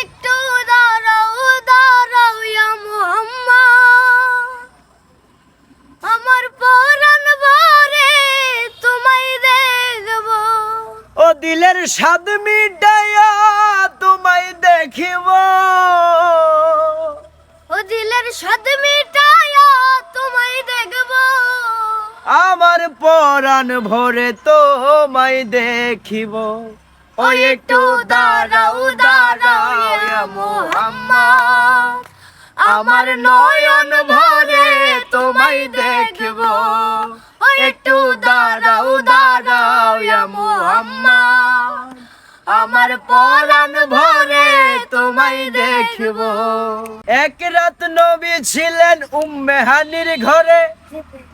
একটু দাঁড়াও দাঁড়াও ইয়া মুহাম্মদ। আমার পরাণ ভরে তোমায় দেখব। ও দিলের স্বাদ মিটাইয়া তোমায় দেখিব। ও দিলের স্বাদ মিটায়া তোমায় দেখব। আমার পরাণ ভরে তোমায় দেখিব। ও একটু দাঁড়াও মুহাম্মদ। আমার নয়ন ভরে তোমায় দেখব। একটু দাঁড়াও দাঁড়াও মুহাম্মদ। আমার পরাণ ভরে তোমায় দেখব। এক রাত নবী ছিলেন উম্মেহানির ঘরে।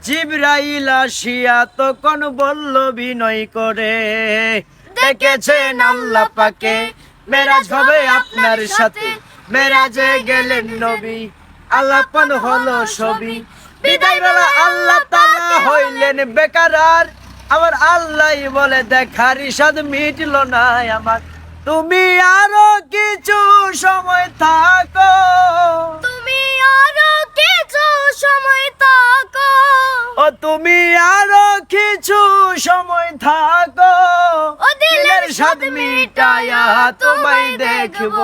জিব্রাইল আসিয়া তখন বলল, বিনয় করে। দেখেছেন আল্লাহ পাকে মেরাজ হবে আপনার সাথে। মেরাজে গেলেন নবী। আল্লাপন হলো ছবি। বিদায় বেলা আল্লাহ তাআলা হইলেন বেকারার। আমার আল্লাহ বলে দেখার ইসাদ মিটল না আমার। তুমি আরও কিছু সময় থাকো। তুমি আরও কিছু সময় থাকো। ও তুমি আরও কিছু সময় থাকো। স্বাদ মিটায়া তোমায় দেখব।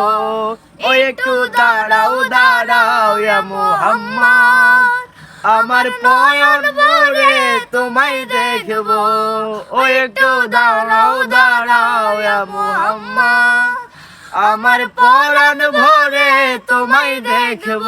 ও একটু দাঁড়াও দাঁড়াও মুহাম্মদ। আমার পয়ন ভরে তোমায় দেখব। ও একটু দাঁড়াও দাঁড়াও মুহাম্মদ। আমার পরাণ ভরে তোমায় দেখব।